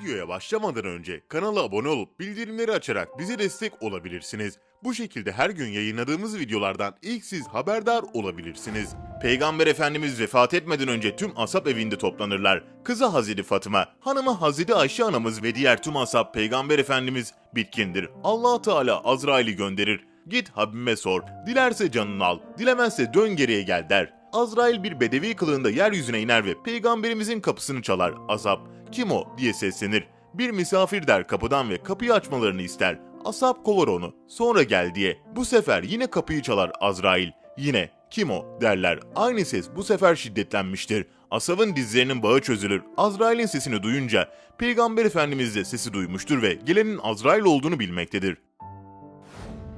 Videoya başlamadan önce kanala abone olup bildirimleri açarak bize destek olabilirsiniz. Bu şekilde her gün yayınladığımız videolardan ilk siz haberdar olabilirsiniz. Peygamber Efendimiz vefat etmeden önce tüm asap evinde toplanırlar. Kızı Hazreti Fatıma, hanımı Hazreti Ayşe anamız ve diğer tüm asap Peygamber Efendimiz bitkindir. allah Teala Azrail'i gönderir. Git Habibime sor, dilerse canını al, dilemezse dön geriye gel der. Azrail bir bedevi kılığında yeryüzüne iner ve peygamberimizin kapısını çalar. Azap, kim o diye seslenir. Bir misafir der kapıdan ve kapıyı açmalarını ister. Asap kovar onu. Sonra gel diye. Bu sefer yine kapıyı çalar Azrail. Yine kim o derler. Aynı ses bu sefer şiddetlenmiştir. Asab'ın dizlerinin bağı çözülür. Azrail'in sesini duyunca Peygamber Efendimiz de sesi duymuştur ve gelenin Azrail olduğunu bilmektedir.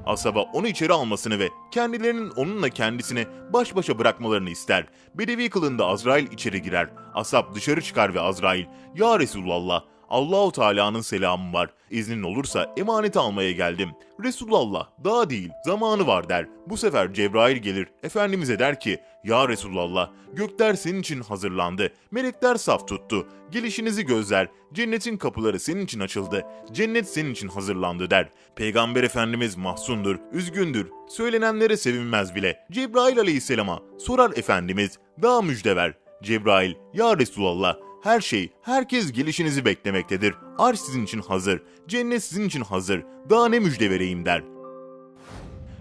Asaba onu içeri almasını ve kendilerinin onunla kendisini baş başa bırakmalarını ister. Bedevi kılığında Azrail içeri girer. Asap dışarı çıkar ve Azrail, ''Ya Resulallah, Allahu Teala'nın selamı var. İznin olursa emaneti almaya geldim. Resulullah daha değil zamanı var der. Bu sefer Cebrail gelir. Efendimiz'e der ki ya Resulullah gökler senin için hazırlandı. Melekler saf tuttu. Gelişinizi gözler. Cennetin kapıları senin için açıldı. Cennet senin için hazırlandı der. Peygamber Efendimiz mahzundur, üzgündür. Söylenenlere sevinmez bile. Cebrail aleyhisselama sorar Efendimiz daha müjde ver. Cebrail, ya Resulallah her şey, herkes gelişinizi beklemektedir. Arş sizin için hazır, cennet sizin için hazır. Daha ne müjde vereyim der.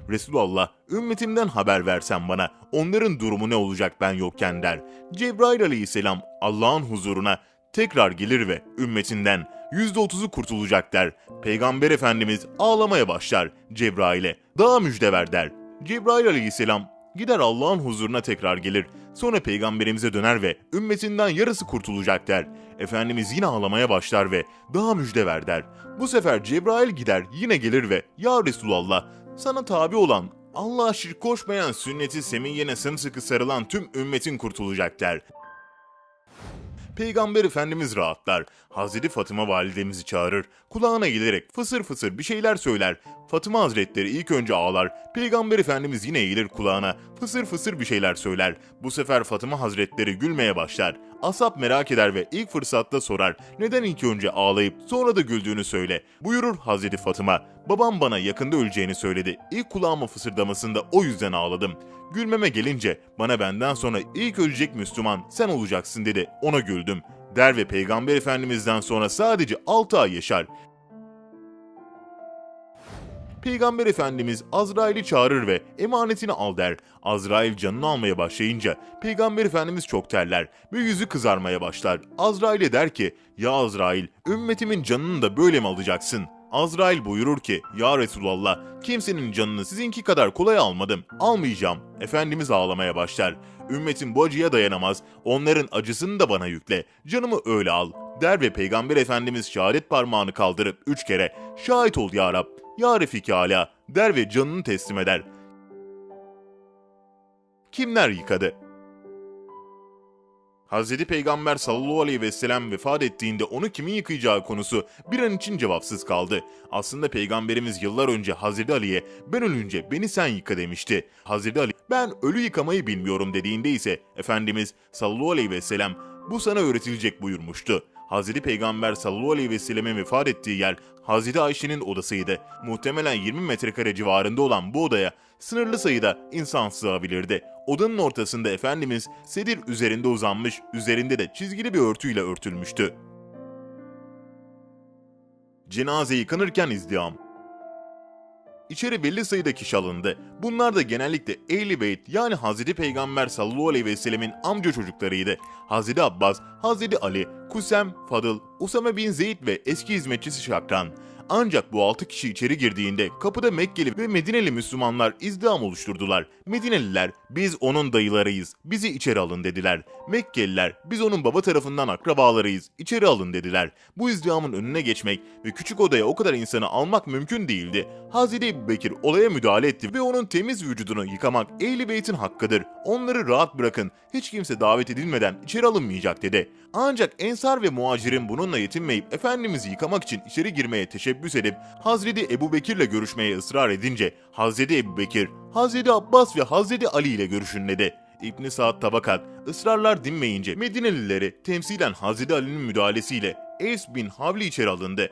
Resulullah, ümmetimden haber versen bana, onların durumu ne olacak ben yokken der. Cebrail aleyhisselam Allah'ın huzuruna tekrar gelir ve ümmetinden %30'u kurtulacak der. Peygamber Efendimiz ağlamaya başlar Cebrail'e. Daha müjde ver der. Cebrail aleyhisselam gider Allah'ın huzuruna tekrar gelir. Sonra peygamberimize döner ve ümmetinden yarısı kurtulacak der. Efendimiz yine ağlamaya başlar ve daha müjde ver der. Bu sefer Cebrail gider yine gelir ve Ya Resulallah sana tabi olan Allah'a şirk koşmayan sünneti semiyyene sımsıkı sarılan tüm ümmetin kurtulacak der. Peygamber Efendimiz rahatlar. Hazreti Fatıma validemizi çağırır. Kulağına gelerek fısır fısır bir şeyler söyler. Fatıma Hazretleri ilk önce ağlar. Peygamber Efendimiz yine eğilir kulağına. Fısır fısır bir şeyler söyler. Bu sefer Fatıma Hazretleri gülmeye başlar. Asap merak eder ve ilk fırsatta sorar. Neden ilk önce ağlayıp sonra da güldüğünü söyle. Buyurur Hazreti Fatıma. Babam bana yakında öleceğini söyledi. İlk kulağıma fısırdamasında o yüzden ağladım. Gülmeme gelince bana benden sonra ilk ölecek Müslüman sen olacaksın dedi. Ona güldüm. Der ve Peygamber Efendimiz'den sonra sadece 6 ay yaşar. Peygamber Efendimiz Azrail'i çağırır ve emanetini al der. Azrail canını almaya başlayınca Peygamber Efendimiz çok terler ve yüzü kızarmaya başlar. Azrail'e der ki, ya Azrail ümmetimin canını da böyle mi alacaksın? Azrail buyurur ki, Ya Resulallah, kimsenin canını sizinki kadar kolay almadım, almayacağım. Efendimiz ağlamaya başlar. Ümmetin bu acıya dayanamaz, onların acısını da bana yükle, canımı öyle al. Der ve Peygamber Efendimiz şehadet parmağını kaldırıp üç kere, şahit ol ya Rab, ya Refik der ve canını teslim eder. Kimler yıkadı? Hz. Peygamber sallallahu aleyhi ve sellem vefat ettiğinde onu kimin yıkayacağı konusu bir an için cevapsız kaldı. Aslında Peygamberimiz yıllar önce Hz. Ali'ye ben ölünce beni sen yıka demişti. Hz. Ali ben ölü yıkamayı bilmiyorum dediğinde ise Efendimiz sallallahu aleyhi ve sellem bu sana öğretilecek buyurmuştu. Hz. Peygamber sallallahu aleyhi ve sellemin vefat ettiği yer Hz. Ayşe'nin odasıydı. Muhtemelen 20 metrekare civarında olan bu odaya sınırlı sayıda insan sığabilirdi. Odanın ortasında Efendimiz sedir üzerinde uzanmış, üzerinde de çizgili bir örtüyle örtülmüştü. Cenaze yıkanırken izdiham. İçeri belli sayıda kişi alındı. Bunlar da genellikle Ehli Beyt yani Hazreti Peygamber sallallahu aleyhi ve sellemin amca çocuklarıydı. Hazreti Abbas, Hazreti Ali, Kusem, Fadıl, Usame bin Zeyd ve eski hizmetçisi Şakran. Ancak bu altı kişi içeri girdiğinde kapıda Mekkeli ve Medineli Müslümanlar izdiham oluşturdular. Medineliler biz onun dayılarıyız, bizi içeri alın dediler. Mekkeliler biz onun baba tarafından akrabalarıyız, içeri alın dediler. Bu izdihamın önüne geçmek ve küçük odaya o kadar insanı almak mümkün değildi. Hazreti Ebu Bekir olaya müdahale etti ve onun temiz vücudunu yıkamak Ehl-i Beyt'in hakkıdır. Onları rahat bırakın, hiç kimse davet edilmeden içeri alınmayacak dedi. Ancak Ensar ve Muhacirin bununla yetinmeyip Efendimiz'i yıkamak için içeri girmeye teşebbüs edip Hazreti Ebu Bekir'le görüşmeye ısrar edince Hazreti Ebu Bekir, Hazreti Abbas ve Hazreti Ali ile görüşün dedi. İbn Saad Tabakat ısrarlar dinmeyince Medinelileri temsilen Hazreti Ali'nin müdahalesiyle Es bin Havli içeri alındı.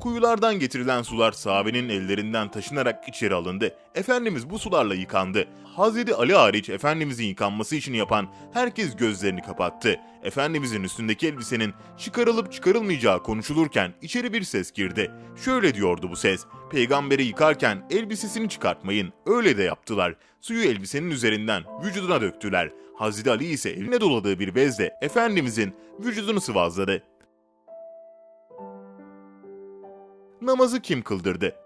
Kuyulardan getirilen sular sahabenin ellerinden taşınarak içeri alındı. Efendimiz bu sularla yıkandı. Hazreti Ali hariç Efendimizin yıkanması için yapan herkes gözlerini kapattı. Efendimizin üstündeki elbisenin çıkarılıp çıkarılmayacağı konuşulurken içeri bir ses girdi. Şöyle diyordu bu ses. Peygamberi yıkarken elbisesini çıkartmayın. Öyle de yaptılar. Suyu elbisenin üzerinden vücuduna döktüler. Hazreti Ali ise eline doladığı bir bezle Efendimizin vücudunu sıvazladı. Namazı kim kıldırdı?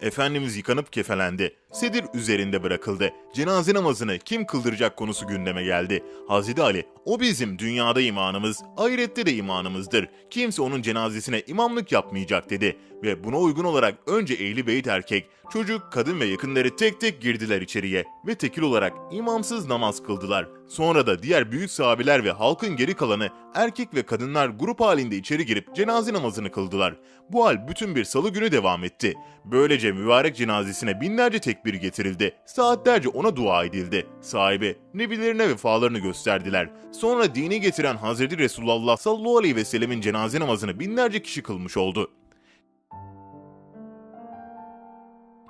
Efendimiz yıkanıp kefelendi. Sedir üzerinde bırakıldı. Cenaze namazını kim kıldıracak konusu gündeme geldi. Hazreti Ali, o bizim dünyada imanımız, ahirette de imanımızdır. Kimse onun cenazesine imamlık yapmayacak dedi. Ve buna uygun olarak önce ehli beyt erkek, çocuk, kadın ve yakınları tek tek girdiler içeriye ve tekil olarak imamsız namaz kıldılar. Sonra da diğer büyük sahabeler ve halkın geri kalanı erkek ve kadınlar grup halinde içeri girip cenaze namazını kıldılar. Bu hal bütün bir salı günü devam etti. Böylece mübarek cenazesine binlerce tekbir getirildi. Saatlerce ona dua edildi. Sahibi nebilerine vefalarını gösterdiler. Sonra dini getiren Hazreti Resulullah sallallahu aleyhi ve sellemin cenaze namazını binlerce kişi kılmış oldu.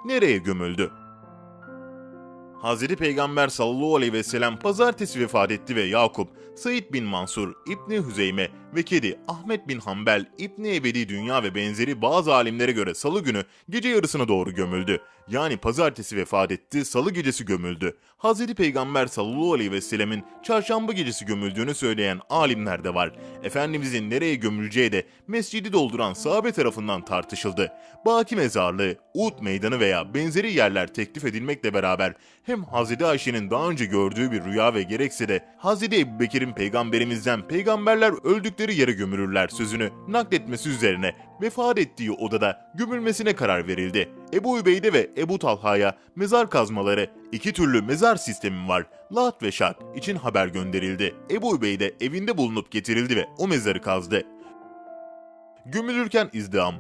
Nereye gömüldü? Hazreti Peygamber sallallahu aleyhi ve sellem pazartesi vefat etti ve Yakup, Said bin Mansur, İbni Hüzeyme ve kedi Ahmet bin Hanbel, İbni Ebedi Dünya ve benzeri bazı alimlere göre salı günü gece yarısına doğru gömüldü. Yani pazartesi vefat etti, salı gecesi gömüldü. Hazreti Peygamber sallallahu aleyhi ve sellemin çarşamba gecesi gömüldüğünü söyleyen alimler de var. Efendimizin nereye gömüleceği de mescidi dolduran sahabe tarafından tartışıldı. Baki mezarlığı, Uhud meydanı veya benzeri yerler teklif edilmekle beraber hem Hazreti Ayşe'nin daha önce gördüğü bir rüya ve gerekse de Hazreti Ebubekir'in peygamberimizden peygamberler öldükleri yere gömülürler sözünü nakletmesi üzerine vefat ettiği odada gömülmesine karar verildi. Ebu Übeyde ve Ebu Talha'ya mezar kazmaları, iki türlü mezar sistemi var. Lat ve Şak için haber gönderildi. Ebu Übeyde evinde bulunup getirildi ve o mezarı kazdı. Gömülürken izdiham,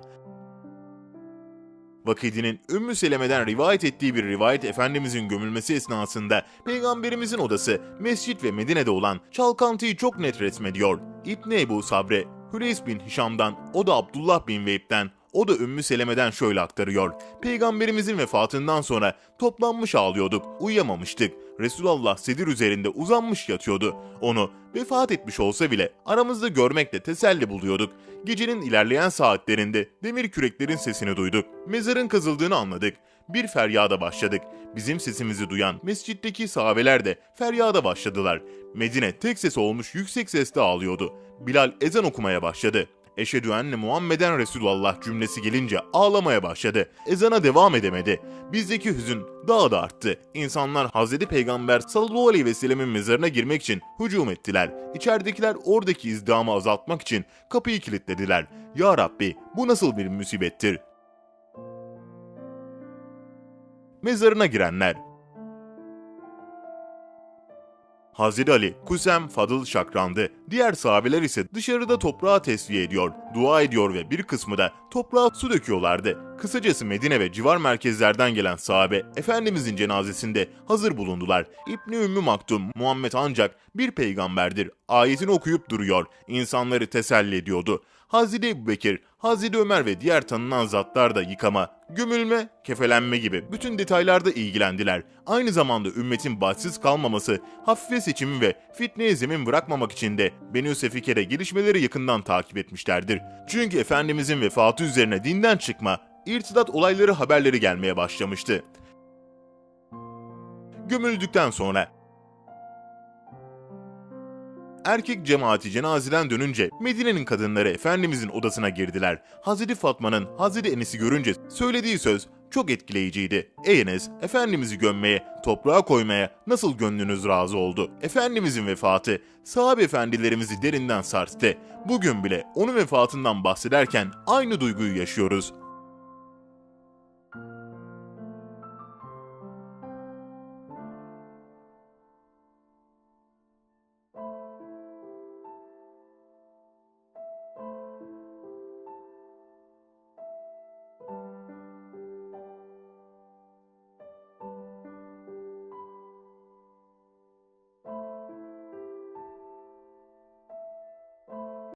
Vakidinin Ümmü Seleme'den rivayet ettiği bir rivayet Efendimizin gömülmesi esnasında Peygamberimizin odası Mescit ve Medine'de olan çalkantıyı çok net resmediyor. İbni Ebu Sabre, Hüreys bin Hişam'dan, o da Abdullah bin Veyb'den, o da Ümmü Seleme'den şöyle aktarıyor. Peygamberimizin vefatından sonra toplanmış ağlıyorduk, uyuyamamıştık. Resulullah sedir üzerinde uzanmış yatıyordu. Onu vefat etmiş olsa bile aramızda görmekle teselli buluyorduk. Gecenin ilerleyen saatlerinde demir küreklerin sesini duyduk. Mezarın kazıldığını anladık. Bir feryada başladık. Bizim sesimizi duyan mescitteki sahabeler de feryada başladılar. Medine tek ses olmuş yüksek sesle ağlıyordu. Bilal ezan okumaya başladı. Eşhedü enne Muhammeden Resulullah cümlesi gelince ağlamaya başladı. Ezana devam edemedi. Bizdeki hüzün daha da arttı. İnsanlar Hazreti Peygamber sallallahu aleyhi ve sellemin mezarına girmek için hücum ettiler. İçeridekiler oradaki izdihamı azaltmak için kapıyı kilitlediler. Ya Rabbi bu nasıl bir musibettir? Mezarına girenler Hazreti Ali, Kusem Fadıl Şakran'dı. Diğer sahabeler ise dışarıda toprağa tesviye ediyor, dua ediyor ve bir kısmı da toprağa su döküyorlardı. Kısacası Medine ve civar merkezlerden gelen sahabe Efendimizin cenazesinde hazır bulundular. İbni Ümmü Maktum, Muhammed ancak bir peygamberdir. Ayetini okuyup duruyor, insanları teselli ediyordu. Hazreti Ebu Bekir, Hazreti Ömer ve diğer tanınan zatlar da yıkama, gömülme, kefelenme gibi bütün detaylarda ilgilendiler. Aynı zamanda ümmetin bahtsız kalmaması, hafife seçimi ve fitneye zemin bırakmamak için de Beni Sefikere gelişmeleri yakından takip etmişlerdir. Çünkü Efendimizin vefatı üzerine dinden çıkma, irtidat olayları haberleri gelmeye başlamıştı. Gömüldükten sonra erkek cemaati cenazeden dönünce Medine'nin kadınları Efendimizin odasına girdiler. Hazreti Fatma'nın Hazreti Enes'i görünce söylediği söz çok etkileyiciydi. Ey Enes, Efendimiz'i gömmeye, toprağa koymaya nasıl gönlünüz razı oldu? Efendimizin vefatı, sahabe efendilerimizi derinden sarstı. Bugün bile onun vefatından bahsederken aynı duyguyu yaşıyoruz.